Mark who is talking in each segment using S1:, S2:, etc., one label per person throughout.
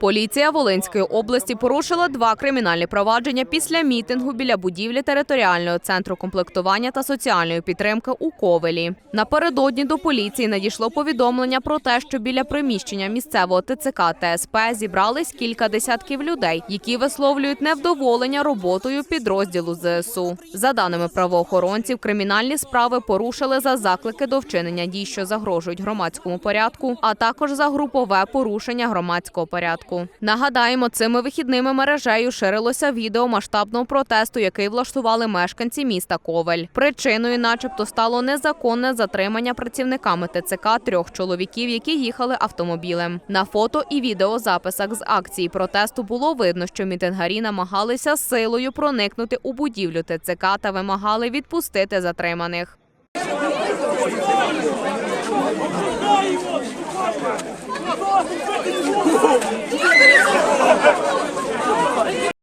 S1: Поліція Волинської області порушила два кримінальні провадження після мітингу біля будівлі територіального центру комплектування та соціальної підтримки у Ковелі. Напередодні до поліції надійшло повідомлення про те, що біля приміщення місцевого ТЦК ТСП зібрались кілька десятків людей, які висловлюють невдоволення роботою підрозділу ЗСУ. За даними правоохоронців, кримінальні справи порушили за заклики до вчинення дій, що загрожують громадському порядку, а також за групове порушення громадського порядку. Нагадаємо, цими вихідними мережею ширилося відео масштабного протесту, який влаштували мешканці міста Ковель. Причиною, начебто, стало незаконне затримання працівниками ТЦК трьох чоловіків, які їхали автомобілем. На фото і відеозаписах з акції протесту було видно, що мітингарі намагалися силою проникнути у будівлю ТЦК та вимагали відпустити затриманих. Дай его!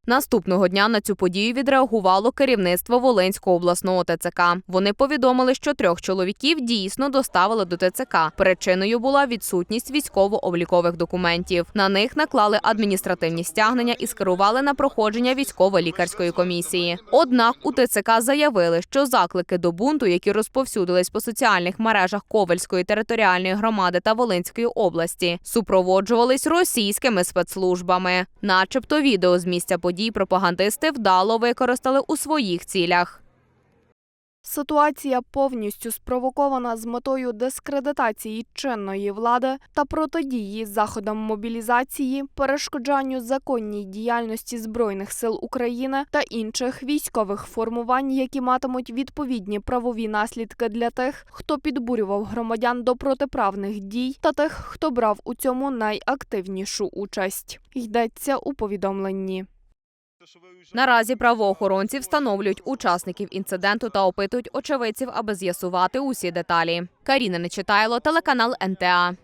S1: Наступного дня на цю подію відреагувало керівництво Волинського обласного ТЦК. Вони повідомили, що трьох чоловіків дійсно доставили до ТЦК. Причиною була відсутність військово-облікових документів. На них наклали адміністративні стягнення і скерували на проходження військово-лікарської комісії. Однак у ТЦК заявили, що заклики до бунту, які розповсюдились по соціальних мережах Ковальської територіальної громади та Волинської області, супроводжувались російськими спецслужбами, начебто відео з місця подій пропагандисти вдало використали у своїх цілях.
S2: Ситуація повністю спровокована з метою дискредитації чинної влади та протидії заходам мобілізації, перешкоджанню законній діяльності збройних сил України та інших військових формувань, які матимуть відповідні правові наслідки для тих, хто підбурював громадян до протиправних дій, та тих, хто брав у цьому найактивнішу участь. Йдеться у повідомленні.
S1: Наразі правоохоронці встановлюють учасників інциденту та опитують очевидців, аби з'ясувати усі деталі. Каріна Нечитайло, телеканал НТА.